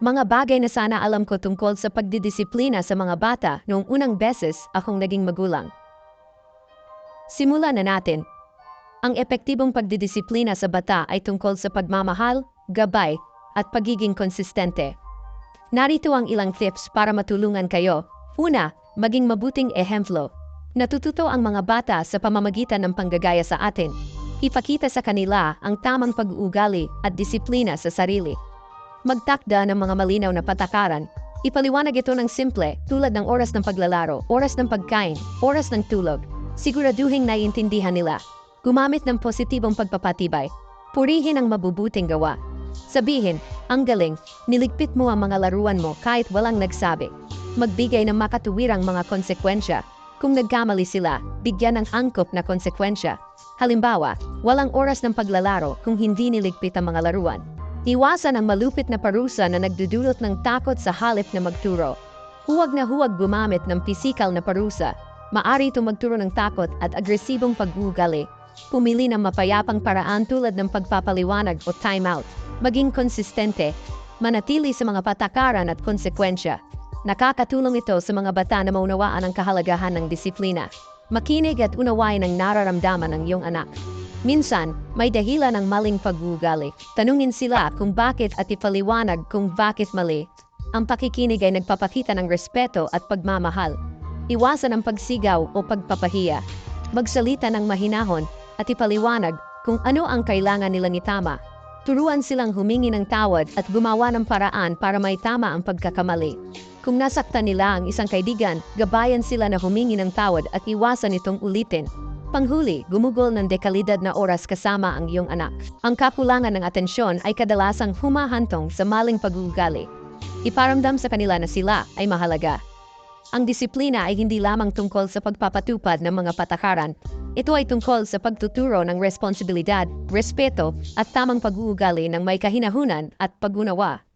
Mga bagay na sana alam ko tungkol sa pagdidisiplina sa mga bata noong unang beses akong naging magulang. Simulan na natin. Ang epektibong pagdidisiplina sa bata ay tungkol sa pagmamahal, gabay, at pagiging konsistente. Narito ang ilang tips para matulungan kayo. Una, maging mabuting ehemplo. Natututo ang mga bata sa pamamagitan ng panggagaya sa atin. Ipakita sa kanila ang tamang pag-uugali at disiplina sa sarili. Magtakda ng mga malinaw na patakaran. Ipaliwanag ito ng simple tulad ng oras ng paglalaro, oras ng pagkain, oras ng tulog. Siguraduhin naiintindihan nila. Gumamit ng positibong pagpapatibay. Purihin ang mabubuting gawa. Sabihin, ang galing, niligpit mo ang mga laruan mo kahit walang nagsabi. Magbigay ng makatuwirang mga konsekwensya. Kung nagkamali sila, bigyan ng angkop na konsekwensya. Halimbawa, walang oras ng paglalaro kung hindi niligpit ang mga laruan. Iwasan ang malupit na parusa na nagdudulot ng takot sa halip na magturo. Huwag na huwag gumamit ng pisikal na parusa. Maari itong magturo ng takot at agresibong pag-uugali. Pumili ng mapayapang paraan tulad ng pagpapaliwanag o timeout. Maging konsistente. Manatili sa mga patakaran at konsekwensya. Nakakatulong ito sa mga bata na maunawaan ang kahalagahan ng disiplina. Makinig at unawain ang nararamdaman ng iyong anak. Minsan, may dahilan ng maling pag-uugali. Tanungin sila kung bakit at ipaliwanag kung bakit mali. Ang pakikinig ay nagpapakita ng respeto at pagmamahal. Iwasan ang pagsigaw o pagpapahiya. Magsalita ng mahinahon at ipaliwanag kung ano ang kailangan nilang itama. Turuan silang humingi ng tawad at gumawa ng paraan para may tama ang pagkakamali. Kung nasaktan nila ang isang kaibigan, gabayan sila na humingi ng tawad at iwasan itong ulitin. Panghuli, gumugol ng dekalidad na oras kasama ang iyong anak. Ang kakulangan ng atensyon ay kadalasang humahantong sa maling pag-uugali. Iparamdam sa kanila na sila ay mahalaga. Ang disiplina ay hindi lamang tungkol sa pagpapatupad ng mga patakaran. Ito ay tungkol sa pagtuturo ng responsibilidad, respeto, at tamang pag-uugali ng may kahinahunan at pag-unawa.